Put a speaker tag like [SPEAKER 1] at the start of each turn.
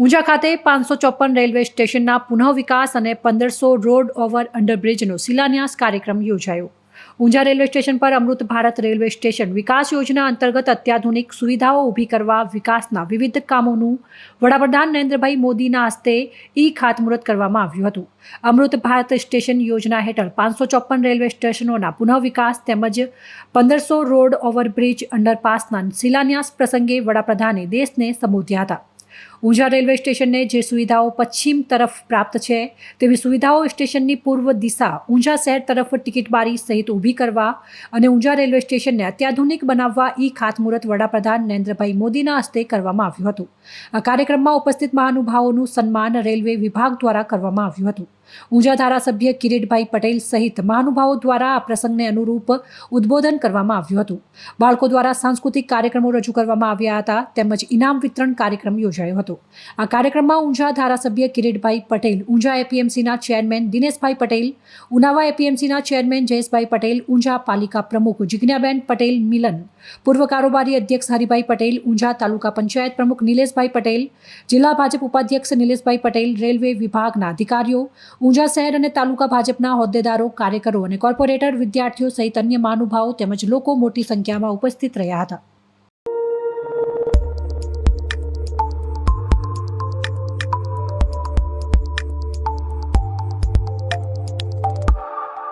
[SPEAKER 1] ઊંઝા ખાતે પાંચસો ચોપન રેલવે સ્ટેશનના પુનઃ વિકાસ અને પંદરસો રોડ ઓવર અંડરબ્રિજનો શિલાન્યાસ કાર્યક્રમ યોજાયો. ઊંઝા રેલવે સ્ટેશન પર અમૃત ભારત રેલવે સ્ટેશન વિકાસ યોજના અંતર્ગત અત્યાધુનિક સુવિધાઓ ઊભી કરવા વિકાસના વિવિધ કામોનું વડાપ્રધાન નરેન્દ્રભાઈ મોદીના હસ્તે ઈ ખાતમુહૂર્ત કરવામાં આવ્યું હતું. અમૃત ભારત સ્ટેશન યોજના હેઠળ પાંચસો ચોપન રેલવે સ્ટેશનોના પુનઃવિકાસ તેમજ પંદરસો રોડ ઓવરબ્રિજ અંડરપાસના શિલાન્યાસ પ્રસંગે વડાપ્રધાને દેશને સંબોધ્યા હતા. ઊંઝા રેલવે સ્ટેશનને જે સુવિધાઓ પશ્ચિમ તરફ પ્રાપ્ત છે, તેવી સુવિધાઓ સ્ટેશનની પૂર્વ દિશા ઊંઝા શહેર તરફ ટિકિટ બારી સહિત ઊભી કરવા અને ઊંઝા રેલવે સ્ટેશનને અત્યાધુનિક બનાવવા ઈ ખાતમુહૂર્ત વડાપ્રધાન નરેન્દ્રભાઈ મોદીના હસ્તે કરવામાં આવ્યું હતું. આ કાર્યક્રમમાં ઉપસ્થિત મહાનુભાવોનું સન્માન રેલવે વિભાગ દ્વારા કરવામાં આવ્યું હતું. ઊંઝા ધારાસભ્ય કિરીટભાઈ પટેલ સહિત મહાનુભાવો દ્વારા આ પ્રસંગને અનુરૂપ ઉદ્બોધન કરવામાં આવ્યું હતું. બાળકો દ્વારા સાંસ્કૃતિક કાર્યક્રમો રજૂ કરવામાં આવ્યા હતા, તેમજ ઇનામ વિતરણ કાર્યક્રમ યોજાયો હતો. આ કાર્યક્રમમાં ઊંઝા ધારાસભ્ય કિરીટભાઈ પટેલ, ઊંઝા એપીએમસીના ચેરમેન દિનેશભાઈ પટેલ, ઉનાવા એપીએમસીના ચેરમેન જયેશભાઈ પટેલ, ઊંઝા પાલિકા પ્રમુખ જિજ્ઞાબેન પટેલ મિલન, પૂર્વ કારોબારી અધ્યક્ષ હરિભાઈ પટેલ, ઊંઝા તાલુકા પંચાયત પ્રમુખ નિલેશભાઈ પટેલ, જિલ્લા ભાજપ ઉપાધ્યક્ષ નિલેશભાઈ પટેલ, રેલવે વિભાગના અધિકારીઓ, ઊંઝા શહેર અને તાલુકા ભાજપના હોદ્દેદારો, કાર્યકરો અને કોર્પોરેટર વિદ્યાર્થીઓ સહિત અન્ય મહાનુભાવો તેમજ લોકો મોટી સંખ્યામાં ઉપસ્થિત રહ્યા હતા.